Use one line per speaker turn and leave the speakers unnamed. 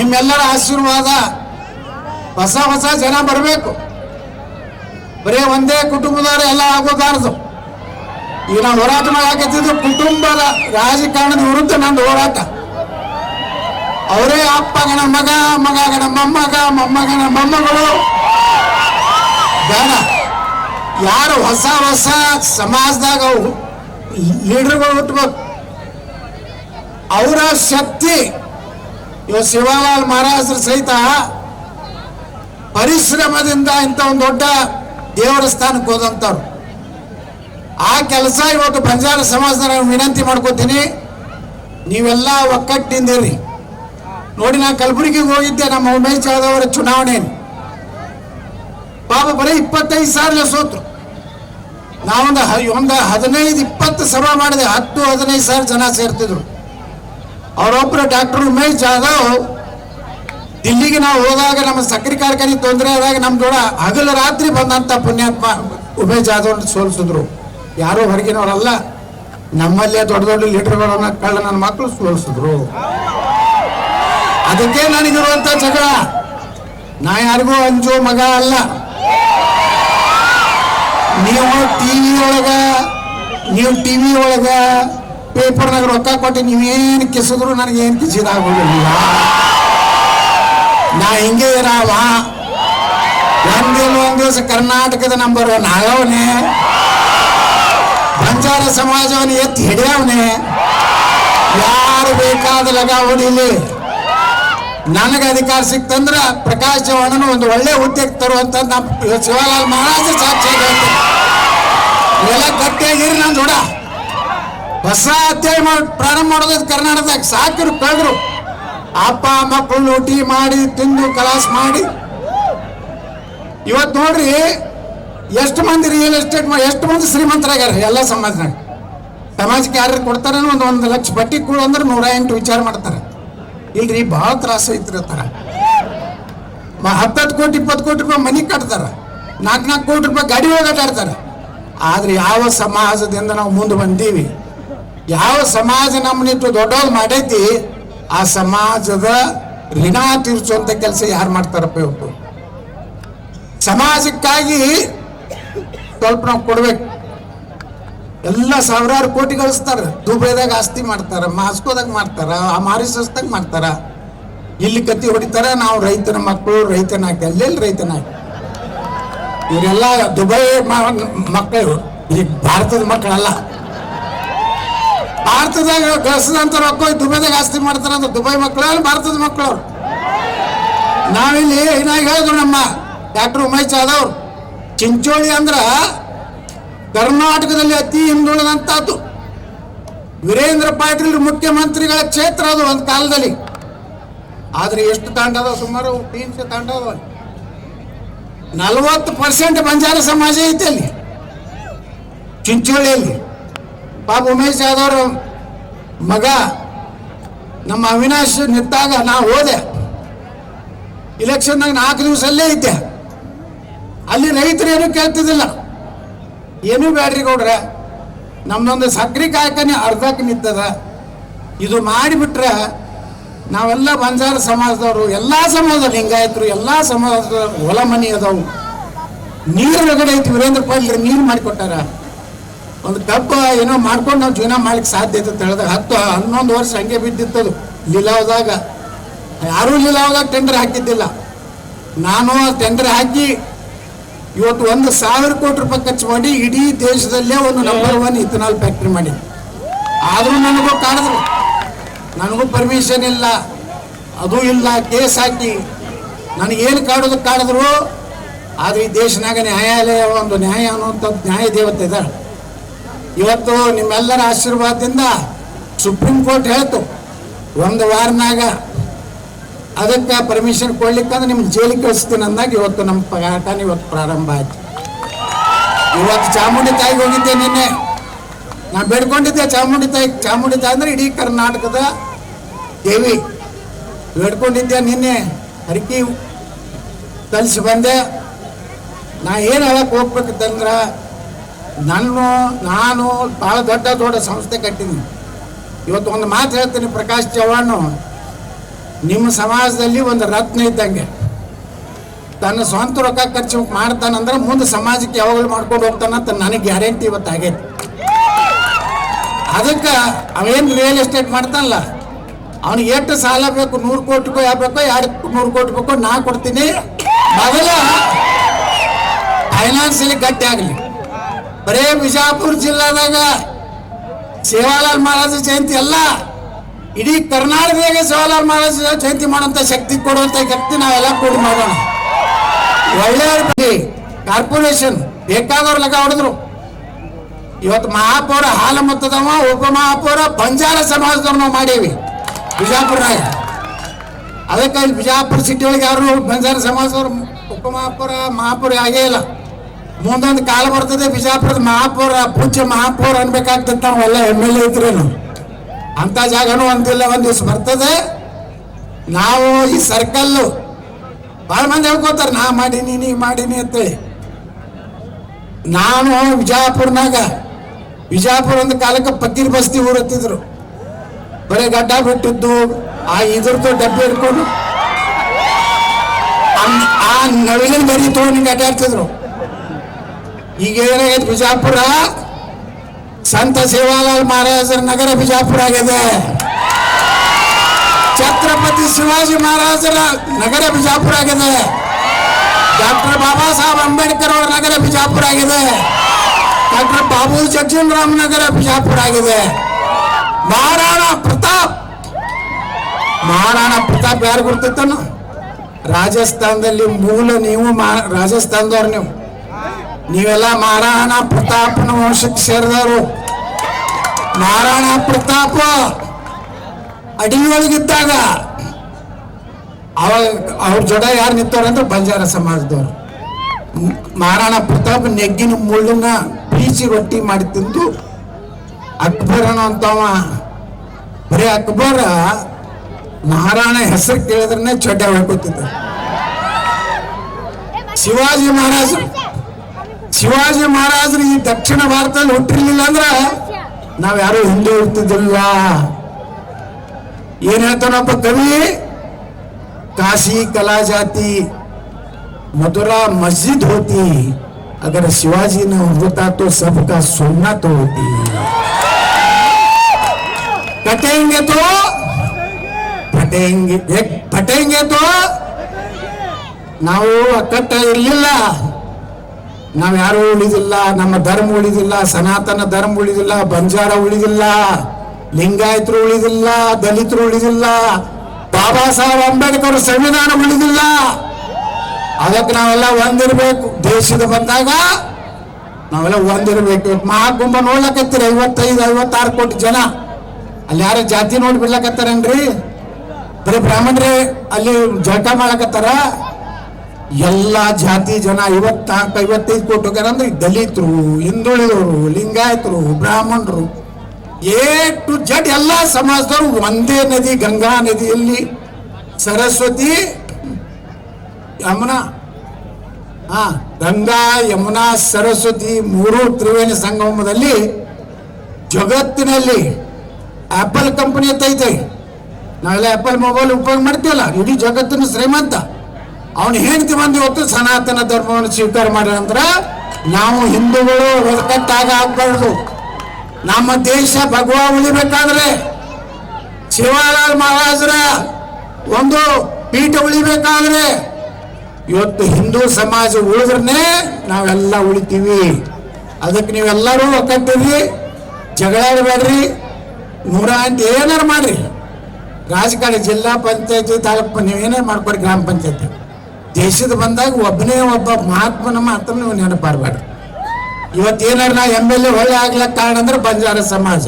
ನಿಮ್ಮೆಲ್ಲರ ಆಶೀರ್ವಾದ. ಹೊಸ ಹೊಸ ಜನ ಬರಬೇಕು. ಬರೀ ಒಂದೇ ಕುಟುಂಬದವರು ಎಲ್ಲ ಆಗೋದಾರದು ಈಗ ನಾವು ಹೋರಾಟ ಮಾಡಾಕತ್ತಿದ್ದು ಕುಟುಂಬದ ರಾಜಕಾರಣದ ವಿರುದ್ಧ ನಂದು ಹೋರಾಟ. ಅವರೇ ಅಪ್ಪಗನ ಮಗ ಮಗಗನ ಮೊಮ್ಮಗ ಮೊಮ್ಮಗನ ಮೊಮ್ಮಗಳು. ಬೇಡ. ಯಾರು ಹೊಸ ಹೊಸ ಸಮಾಜದಾಗ ಲೀಡರ್ಗಳು ಹುಟ್ಟಬೇಕು ಅವರ ಶಕ್ತಿ ಇವ ಶಿವಲಾಲ್ ಮಹಾರಾಜರು ಸಹಿತ ಪರಿಶ್ರಮದಿಂದ ಇಂಥ ಒಂದು ದೊಡ್ಡ ದೇವರ ಸ್ಥಾನಕ್ಕೆ ಹೋದಂಥವ್ರು. ಆ ಕೆಲಸ ಇವತ್ತು ಬಂಜಾರ ಸಮಾಜದ ವಿನಂತಿ ಮಾಡ್ಕೋತೀನಿ. ನೀವೆಲ್ಲ ಒಕ್ಕಟ್ಟಿಂದಿರಿ ನೋಡಿ ನಾನು ಕಲಬುರಗಿಗೆ ಹೋಗಿದ್ದೆ, ನಮ್ಮ ಉಮೇಶ್ ಜಾಧವ್ ಅವರ ಚುನಾವಣೆಯಲ್ಲಿ. ಪಾಪ ಬರೀ ಇಪ್ಪತ್ತೈದು ಸಾವಿರ ಸೋತ್ರು. ನಾವೊಂದು ಒಂದು ಹದಿನೈದು ಇಪ್ಪತ್ತು ಸಭಾ ಮಾಡಿದೆ, ಹತ್ತು ಹದಿನೈದು ಸಾವಿರ ಜನ ಸೇರ್ತಿದ್ರು. ಅವರೊಬ್ಬರು ಡಾಕ್ಟರ್ ಉಮೇಶ್ ಜಾಧವ್, ದಿಲ್ಲಿಗೆ ನಾವು ಹೋದಾಗ ನಮ್ಮ ಸಕ್ಕರೆ ಕಾರ್ಖಾನೆ ತೊಂದರೆ ಆದಾಗ ನಮ್ಮ ಜೋಡ ಹಗಲು ರಾತ್ರಿ ಬಂದಂತ ಪುಣ್ಯಾತ್ಮ ಉಮೇಶ್ ಜಾಧವ್ ಸೋಲಿಸಿದ್ರು. ಯಾರೋ ಹೊರಗಿನವರಲ್ಲ, ನಮ್ಮಲ್ಲೇ ದೊಡ್ಡ ದೊಡ್ಡ ಲೀಡರ್ಗಳನ್ನ ಕಳ್ಳ ನನ್ನ ಮಕ್ಕಳು ಸೋಲಿಸಿದ್ರು. ಅದಕ್ಕೆ ನನಗಿರುವಂತ ಜಗಳ. ನಾ ಯಾರಿಗೂ ಅಂಜೋ ಮಗ ಅಲ್ಲ. ನೀವು ಟಿವಿ ಒಳಗ, ನೀವು ಟಿವಿ ಒಳಗ ಪೇಪರ್ನಾಗ ರೊಕ್ಕ ಕೊಟ್ಟು ನೀವೇನು ಕಿಸಿದ್ರು ನನಗೆ ಏನು ಕಿಸಿದಾಗಿಲ್ಲ ನಾ ಹಿಂಗೆ ಇರಾವ. ಒಂದಿಲ್ಲ ಒಂದ್ ದಿವಸ ಕರ್ನಾಟಕದ ನಂಬರ್ ಒನ್ ಆಗವನೆ. ಬಂಜಾರ ಸಮಾಜವನ್ನು ಎತ್ತಿ ಹಿಡಿಯವನೆ. ಯಾರು ಬೇಕಾದ ಲಗ ಹೊಡಿಲಿ. ನನಗೆ ಅಧಿಕಾರ ಸಿಕ್ತಂದ್ರ ಪ್ರಕಾಶ್ ಚವ್ಹಾಣನು ಒಂದು ಒಳ್ಳೆ ಹುದ್ದೆಗೆ ತರುವಂತ ನಮ್ಮ ಶಿವಲಾಲ್ ಮಹಾರಾಜ ಸಾಕ್ಷಿ ಎಲ್ಲ ಗಟ್ಟಿಯಾಗಿರಿ ನಾನು ಜೋಡ. ಹೊಸ ಅಧ್ಯಾಯ ಪ್ರಾರಂಭ ಮಾಡೋದು ಕರ್ನಾಟಕದಾಗ ಸಾಕಿರು ಕಳೆದ್ರು ಅಪ್ಪ, ಮಕ್ಕಳು ಲೂಟಿ ಮಾಡಿ, ತಿಂದು ಕಲಾಸ್ ಮಾಡಿ. ಇವತ್ತು ನೋಡ್ರಿ, ಎಷ್ಟು ಮಂದಿ ರಿಯಲ್ ಎಸ್ಟೇಟ್ ಎಷ್ಟು ಮಂದಿ ಶ್ರೀಮಂತರಾಗ್ಯಾರ ಎಲ್ಲ ಸಮಾಜದಾಗ. ಸಮಾಜಕ್ಕೆ ಯಾರು ಕೊಡ್ತಾರ ಒಂದು ಒಂದು ಲಕ್ಷ ಬಟ್ಟಿ ಕೊಡು ಅಂದ್ರೆ ನೂರ ಎಂಟು ವಿಚಾರ ಮಾಡ್ತಾರೆ. ಇಲ್ರಿ, ಭಾಳ ತ್ರಾಸ ಐತಿರ್ತಾರ ಹತ್ತತ್ತು ಕೋಟಿ, ಇಪ್ಪತ್ತು ಕೋಟಿ ರೂಪಾಯಿ ಮನಿ ಕಟ್ತಾರ. ನಾಲ್ಕು ನಾಲ್ಕು ಕೋಟಿ ರೂಪಾಯಿ ಗಾಡಿ ಹೋಗಾಟಾಡ್ತಾರೆ ಆದ್ರೆ ಯಾವ ಸಮಾಜದಿಂದ ನಾವು ಮುಂದೆ ಬಂದೀವಿ? ಯಾವ ಸಮಾಜ ನಮ್ಮನ್ನಿಟ್ಟು ದೊಡ್ಡೋದು ಮಾಡೈತಿ, ಆ ಸಮಾಜದ ಋಣ ತೀರ್ಸುವಂತ ಕೆಲಸ ಯಾರು ಮಾಡ್ತಾರಪ್ಪ ಇವತ್ತು ಸಮಾಜಕ್ಕಾಗಿ ಸ್ವಲ್ಪ ನಾವು ಕೊಡ್ಬೇಕು. ಎಲ್ಲ ಸಾವಿರಾರು ಕೋಟಿ ಗಳಿಸ್ತಾರ. ದುಬೈದಾಗ ಆಸ್ತಿ ಮಾಡ್ತಾರ, ಮಾಸ್ಕೋದಾಗ ಮಾಡ್ತಾರ, ಆ ಮಾರಿಸಸ್ದಾಗ ಮಾಡ್ತಾರ. ಇಲ್ಲಿ ಕತ್ತಿ ಹೊಡಿತಾರ, ನಾವು ರೈತನ ಮಕ್ಕಳು, ರೈತನ ಹಾಕಿ, ಅಲ್ಲೆಲ್ಲಿ ರೈತನ ಹಾಕಿ? ಇವರೆಲ್ಲ ದುಬೈ ಮಕ್ಕಳು, ಈ ಭಾರತದ ಮಕ್ಕಳಲ್ಲ. ಭಾರತದಾಗ ಗಳಿಸಿದಂತ ರೊಕ್ಕ ದುಬೈದಾಗ ಆಸ್ತಿ ಮಾಡ್ತಾರೆ ಅಂದ್ರೆ ದುಬೈ ಮಕ್ಕಳು ಅಲ್ಲಿ ಭಾರತದ ಮಕ್ಕಳು ಅವ್ರು? ನಾವಿಲ್ಲಿ ಏನಾಗಿ ಹೇಳಿದ್ರು ನಮ್ಮ ಡಾಕ್ಟರ್ ಉಮೇಶ್ ಜಾಧವ್ ಚಿಂಚೋಳಿ ಅಂದ್ರೆ ಕರ್ನಾಟಕದಲ್ಲಿ ಅತಿ ಹಿಂದುಳಿದಂಥದ್ದು ವೀರೇಂದ್ರ ಪಾಟೀಲ್ ಮುಖ್ಯಮಂತ್ರಿಗಳ ಕ್ಷೇತ್ರ ಅದು ಒಂದು ಕಾಲದಲ್ಲಿ. ಆದ್ರೆ ಎಷ್ಟು ತಾಂಡದ ಸುಮಾರು ತೀನ್ಶೆ ತಾಂಡದ ನಲ್ವತ್ತು ಪರ್ಸೆಂಟ್ ಬಂಜಾರ ಸಮಾಜ ಐತೆ ಅಲ್ಲಿ, ಚಿಂಚೋಳಿಯಲ್ಲಿ. ಪಾಪ ಉಮೇಶ್ ಯಾದವ್ರ ಮಗ, ನಮ್ಮ ಅವಿನಾಶ್ ನಿಂತಾಗ ನಾ ಹೋದೆ. ಇಲೆಕ್ಷನ್ದಾಗ ನಾಲ್ಕು ದಿವಸ ಅಲ್ಲೇ ಇದ್ದೆ. ಅಲ್ಲಿ ರೈತರು ಏನು ಕೇಳ್ತಿದ್ದಿಲ್ಲ. ಏನೂ ಬ್ಯಾಡ್ರಿ ಗೌಡ್ರೆ ನಮ್ಮದೊಂದು ಸಕ್ರೆ ಕಾರ್ಖಾನೆ ಅರ್ಧಕ್ಕೆ ನಿಂತದ. ಇದು ಮಾಡಿಬಿಟ್ರೆ ನಾವೆಲ್ಲ ಬಂಜಾರ ಸಮಾಜದವರು, ಎಲ್ಲ ಸಮಾಜದ ಲಿಂಗಾಯತರು, ಎಲ್ಲ ಸಮಾಜದ ಹೊಲ ಮನೆ ಅದಾವು. ನೀರು ಒಳಗಡೆ ಐತಿ, ವೀರೇಂದ್ರ ಪಾಟೀಲ್ ನೀರು ಮಾಡಿಕೊಟ್ಟಾರ. ಒಂದು ಕಪ್ಪ ಏನೋ ಮಾಡ್ಕೊಂಡು ನಾವು ಜೀವನ ಮಾಡ್ಲಿಕ್ಕೆ ಸಾಧ್ಯ ಐತೆ ಅಂತ ಹೇಳಿದಾಗ ಹತ್ತು ಹನ್ನೊಂದು ವರ್ಷ ಹಂಗೆ ಬಿದ್ದಿತ್ತದು ಲೀಲಾವದಾಗ. ಯಾರೂ ಲೀಲಾವದಾಗ ಟೆಂಡರ್ ಹಾಕಿದ್ದಿಲ್ಲ. ನಾನು ಟೆಂಡರ್ ಹಾಕಿ ಇವತ್ತು ಒಂದು ಸಾವಿರ ಕೋಟಿ ರೂಪಾಯಿ ಖರ್ಚು ಮಾಡಿ ಇಡೀ ದೇಶದಲ್ಲೇ ಒಂದು ನಂಬರ್ ಒನ್ ಇಥನಾಲ್ ಫ್ಯಾಕ್ಟ್ರಿ ಮಾಡಿ ಆದರೂ ನನಗೂ ಕಾಡಿದ್ರು ನನಗೂ ಪರ್ಮಿಷನ್ ಇಲ್ಲ. ಅದು ಇಲ್ಲ, ಕೇಸ್ ಹಾಕಿ. ನನಗೇನು ಕಾಡೋದು ಕಾಡಿದ್ರು. ಆದರೆ ಈ ದೇಶನಾಗ ನ್ಯಾಯಾಲಯ ಒಂದು ನ್ಯಾಯ ಅನ್ನುವಂಥದ್ದು ನ್ಯಾಯ ದೇವತೆ ಇದ್ದಾರೆ. ಇವತ್ತು ನಿಮ್ಮೆಲ್ಲರ ಆಶೀರ್ವಾದದಿಂದ ಸುಪ್ರೀಂ ಕೋರ್ಟ್ ಹೇಳ್ತು, ಒಂದು ವಾರನಾಗ ಅದಕ್ಕೆ ಪರ್ಮಿಷನ್ ಕೊಡ್ಲಿಕ್ಕಂದ್ರೆ ನಿಮ್ಗೆ ಜೈಲಿಗೆ ಕಳಿಸ್ತೀನಿ ಅಂದಾಗ ಇವತ್ತು ನಮ್ಮ ಪಗಾಟನ ಇವತ್ತು ಪ್ರಾರಂಭ ಆಯ್ತು. ಇವತ್ತು ಚಾಮುಂಡಿ ತಾಯಿಗೆ ಹೋಗಿದ್ದೆ ನಿನ್ನೆ. ನಾ ಬೇಡ್ಕೊಂಡಿದ್ದೆ ಚಾಮುಂಡಿ ತಾಯಿ ಚಾಮುಂಡಿ ತಾಯಿ ಅಂದ್ರೆ ಇಡೀ ಕರ್ನಾಟಕದ ದೇವಿ. ಬೇಡ್ಕೊಂಡಿದ್ದೆ ನಿನ್ನೆ, ಹರಕಿ ಕಲಿಸಿ ಬಂದೆ. ನಾ ಏನು ಹೇಳಕ್ ಹೋಗ್ಬೇಕಿತ್ತಂದ್ರೆ ನಾನು ನಾನು ಭಾಳ ದೊಡ್ಡ ದೊಡ್ಡ ಸಂಸ್ಥೆ ಕಟ್ಟಿದ್ದೀನಿ. ಇವತ್ತು ಒಂದು ಮಾತು ಹೇಳ್ತೀನಿ ಪ್ರಕಾಶ್ ಚವ್ಹಾಣ್ ನಿಮ್ಮ ಸಮಾಜದಲ್ಲಿ ಒಂದು ರತ್ನ ಇದ್ದಂಗೆ. ತನ್ನ ಸ್ವಂತ ರೊಕ್ಕ ಖರ್ಚು ಮಾಡ್ತಾನಂದ್ರೆ ಮುಂದೆ ಸಮಾಜಕ್ಕೆ ಯಾವಾಗಲೂ ಮಾಡ್ಕೊಂಡು ಹೋಗ್ತಾನ ಅಂತ ನನಗೆ ಗ್ಯಾರಂಟಿ ಇವತ್ತು ಆಗೈತಿ. ಅದಕ್ಕೆ ಅವೇನು ರಿಯಲ್ ಎಸ್ಟೇಟ್ ಮಾಡ್ತಾನಲ್ಲ, ಅವನಿಗೆ ಎಷ್ಟು ಸಾಲ ಬೇಕು, ನೂರು ಕೋಟಿ ರೂಪಾಯಿ ಬೇಕೋ ಎರಡು, ನೂರು ಕೋಟಿ ಬೇಕೋ ನಾ ಕೊಡ್ತೀನಿ. ಮೊದಲ ಫೈನಾನ್ಸಿಯಲಿ ಗಟ್ಟಿ ಆಗಲಿ. ಬರೇ ಬಿಜಾಪುರ ಜಿಲ್ಲಾದಾಗ ಸೇವಾಲಾಲ್ ಮಹಾರಾಜ ಜಯಂತಿ ಅಲ್ಲ, ಇಡೀ ಕರ್ನಾಟಕದಾಗ ಸೇವಾಲಾಲ್ ಮಹಾರಾಜ ಜಯಂತಿ ಮಾಡುವಂತ ಶಕ್ತಿ ಕೊಡುವಂತ ಶಕ್ತಿ ನಾವೆಲ್ಲ ಕೂಡಿ ಮಾಡೋಣ. ಒಳ್ಳೆಯವ್ರ ಕಾರ್ಪೊರೇಷನ್, ಬೇಕಾದವ್ರ ಲೆಕ್ಕ ಹೊಡೆದ್ರು. ಇವತ್ತು ಮಹಾಪೌರ ಹಾಲ ಮತ್ತದವ, ಉಪ ಮಹಾಪೌರ ಬಂಜಾರ ಸಮಾಜದವ್ರು ನಾವು ಮಾಡೀವಿ, ಬಿಜಾಪುರನಾಗ. ಅದಕ್ಕೆ ಬಿಜಾಪುರ ಸಿಟಿ ಒಳಗೆ ಯಾರು ಬಂಜಾರ ಸಮಾಜದವ್ರು ಉಪ ಮಹಾಪೌರ ಮಹಾಪೌರ ಆಗೇ ಇಲ್ಲ. ಮುಂದೊಂದು ಕಾಲ ಬರ್ತದೆ, ಬಿಜಾಪುರದ ಮಹಾಪೌರ, ಪೂಜ್ಯ ಮಹಾಪೌರ ಅನ್ಬೇಕಾಗ್ತದೆ ಎಲ್ಲ ಎಂ ಎಲ್ ಎ ಇದ್ರೇನು ಅಂತ ಜಾಗನೂ ಒಂದಿಲ್ಲ, ಒಂದ್ ದಿವ್ಸ ಬರ್ತದೆ. ನಾವು ಈ ಸರ್ಕಲ್ಲು ಭಾಳ ಮಂದಿ ಹೇಳ್ಕೊತಾರೆ ನಾ ಮಾಡೀನಿ, ನೀ ಮಾಡೀನಿ ಅಂತೇಳಿ. ನಾನು ವಿಜಯಪುರನಾಗ ವಿಜಯಪುರ ಒಂದು ಕಾಲಕ್ಕೆ ಪಕ್ಕೀರ್ ಬಸ್ತಿ ಊರತ್ತಿದ್ರು. ಬರೀ ಗಡ್ಡ ಬಿಟ್ಟಿದ್ದು, ಆ ಇದ್ರದ್ದು ಡಬ್ಬಿ ಹಿಡ್ಕೊಂಡು. ಆ- ಆ ನವಿಲಿನ ಬರೀ ತಗೊಂಡು ಅಡ್ಡಾಡ್ತಿದ್ರು. ಈಗ ಏನಾಗೈತೆ ಬಿಜಾಪುರ? ಸಂತ ಸೇವಾಲಾಲ್ ಮಹಾರಾಜರ ನಗರ ಬಿಜಾಪುರ ಆಗಿದೆ. ಛತ್ರಪತಿ ಶಿವಾಜಿ ಮಹಾರಾಜರ ನಗರ ಬಿಜಾಪುರ ಆಗಿದೆ. ಡಾಕ್ಟರ್ ಬಾಬಾ ಸಾಹೇಬ್ ಅಂಬೇಡ್ಕರ್ ಅವರ ನಗರ ಬಿಜಾಪುರ ಆಗಿದೆ. ಡಾಕ್ಟರ್ ಬಾಬು ಜಗ್ಜೀವನ್ ರಾಮ್ ನಗರ ಬಿಜಾಪುರ ಆಗಿದೆ. ಮಹಾರಾಣ ಪ್ರತಾಪ್. ಮಹಾರಾಣ ಪ್ರತಾಪ್ ಯಾರು ಗುರ್ತೈತನು ರಾಜಸ್ಥಾನದಲ್ಲಿ ಮೂಲ ನೀವು ರಾಜಸ್ಥಾನದವ್ರು ನೀವು. ನೀವೆಲ್ಲ ಮಹಾರಾಣ ಪ್ರತಾಪನ ವಂಶಕ್ಕೆ ಸೇರಿದವರು. ಮಹಾರಾಣ ಪ್ರತಾಪ ಅಡಿಯೊಳಗಿದ್ದಾಗ ಅವಾಗ ಅವ್ರ ಜೊತೆ ಯಾರು ನಿಂತವ್ರಂದ್ರೆ ಬಂಜಾರ ಸಮಾಜದವರು. ಮಹಾರಾಣ ಪ್ರತಾಪ್ ನೆಗ್ಗಿನ ಮುಳ್ಳನ್ನ ಬೀಸಿ ರೊಟ್ಟಿ ಮಾಡಿ ತಿಂದು ಅಕ್ಬರನ ಅಂತವ ಬರೀ ಅಕ್ಬರ ಮಹಾರಾಣ ಹೆಸರು ಕೇಳಿದ್ರೆ ಚಡ್ಡ ಹೊಡ್ಕೊತಿದ್ದ ಶಿವಾಜಿ ಮಹಾರಾಜರು ಶಿವಾಜಿ ಮಹಾರಾಜರು ಈ ದಕ್ಷಿಣ ಭಾರತದಲ್ಲಿ ಹುಟ್ಟಿರ್ಲಿಲ್ಲ ಅಂದ್ರ ನಾವ್ಯಾರು ಹಿಂದೂ ಇರ್ತಿದ್ದಿಲ್ಲ ಏನ್ ಹೇಳ್ತಾನಪ್ಪ ಕವಿ? ಕಾಶಿ ಕಲಾ ಜಾತಿ ಮಧುರಾ ಮಸ್ಜಿದ್ ಹೋತಿ ಅದರ ಶಿವಾಜಿನ ತೋ ಸಬಕ ಸೊನ್ನ ತೋ ಹೋತಿ ಕಟೇಂಗೆ ತೋ ಪಟೇಂಗೆ ಪಟೇಂಗೆ ತೋ ನಾವು ಕಟ್ಟ ಇರಲಿಲ್ಲ. ನಾವು ಯಾರು ಉಳಿದಿಲ್ಲ, ನಮ್ಮ ಧರ್ಮ ಉಳಿದಿಲ್ಲ, ಸನಾತನ ಧರ್ಮ ಉಳಿದಿಲ್ಲ, ಬಂಜಾರ ಉಳಿದಿಲ್ಲ, ಲಿಂಗಾಯತರು ಉಳಿದಿಲ್ಲ, ದಲಿತರು ಉಳಿದಿಲ್ಲ, ಬಾಬಾ ಸಾಹೇಬ್ ಅಂಬೇಡ್ಕರ್ ಸಂವಿಧಾನ ಉಳಿದಿಲ್ಲ. ಅದಕ್ಕೆ ನಾವೆಲ್ಲ ಒಂದಿರಬೇಕು. ದೇಶದ ಬಂದಾಗ ನಾವೆಲ್ಲ ಒಂದಿರ್ಬೇಕು. ಮಹಾಕುಂಭ ನೋಡ್ಲಕತ್ತೀರಿ? ಐವತ್ತೈದು, ಐವತ್ತಾರು ಕೋಟಿ ಜನ. ಅಲ್ಲಿ ಯಾರ ಜಾತಿ ನೋಡಿ ಬಿಡ್ಲಕತ್ತಾರೇನ್ರಿ? ಬರೀ ಬ್ರಾಹ್ಮಣರೇ ಅಲ್ಲಿ ಜಳಕ ಮಾಡಕತ್ತಾರ? ಎಲ್ಲ ಜಾತಿ ಜನ ಇವತ್ತ ಐವತ್ತೈದು ಕೋಟಿ ಹೋಗ್ಯಾರ ಅಂದ್ರೆ ದಲಿತರು, ಹಿಂದುಳಿದವರು, ಲಿಂಗಾಯತರು, ಬ್ರಾಹ್ಮಣರು, ಎ ಟು ಜಡ್ ಎಲ್ಲ ಸಮಾಜದವರು ಒಂದೇ ನದಿ, ಗಂಗಾ ನದಿಯಲ್ಲಿ ಸರಸ್ವತಿ, ಯಮುನಾ, ಹಾ, ಗಂಗಾ, ಯಮುನಾ, ಸರಸ್ವತಿ ಮೂರು ತ್ರಿವೇಣಿ ಸಂಗಮದಲ್ಲಿ ಜಗತ್ತಿನಲ್ಲಿ ಆಪಲ್ ಕಂಪನಿ ಅಂತ ಐತೆ. ನಾವೆಲ್ಲ ಆಪಲ್ ಮೊಬೈಲ್ ಉಪಯೋಗ ಮಾಡ್ತೀವಲ್ಲ ಇಡೀ ಜಗತ್ತಿನ ಶ್ರೀಮಂತ. ಅವನು ಹೆಂಡತಿ ಬಂದು ಇವತ್ತು ಸನಾತನ ಧರ್ಮವನ್ನು ಸ್ವೀಕಾರ ಮಾಡಿದ ನಾವು ಹಿಂದೂಗಳು ಒದಕಟ್ಟಾಗ ಆಗ್ಬಾರ್ದು. ನಮ್ಮ ದೇಶ ಭಗವಾ ಉಳಿಬೇಕಾದ್ರೆ ಶಿವಲಾಲ್ ಮಹಾರಾಜರ ಒಂದು ಪೀಠ ಉಳಿಬೇಕಾದ್ರೆ ಇವತ್ತು ಹಿಂದೂ ಸಮಾಜ ಉಳಿದ್ರೆ ನಾವೆಲ್ಲ ಉಳಿತೀವಿ. ಅದಕ್ಕೆ ನೀವೆಲ್ಲರೂ ಒಕ್ಕಟ್ಟಿರಿ ಜಗಳ ಆಡಬೇಡ್ರಿ, ನೂರ ಅಂತ ಏನಾರು ಮಾಡ್ರಿ. ರಾಜಕಾರಣ, ಜಿಲ್ಲಾ ಪಂಚಾಯತಿ ತಾಲೂಕು, ನೀವೇನೇ ಮಾಡ್ಕೊಡಿ ಗ್ರಾಮ ಪಂಚಾಯತಿ. ದೇಶದ ಬಂದಾಗ ಒಬ್ಬನೇ ಒಬ್ಬ ಮಹಾತ್ಮನ ಮಾತ್ರ ನೀವು ನೆನಪಾರ್ಬಾರ್ದು ಇವತ್ತು ಏನಾರು ನಾ ಎಂ ಎಲ್ ಎ ಒಳ್ಳೆ ಆಗ್ಲಕ್ಕೆ ಕಾರಣ ಅಂದ್ರೆ ಬಂಜಾರ ಸಮಾಜ.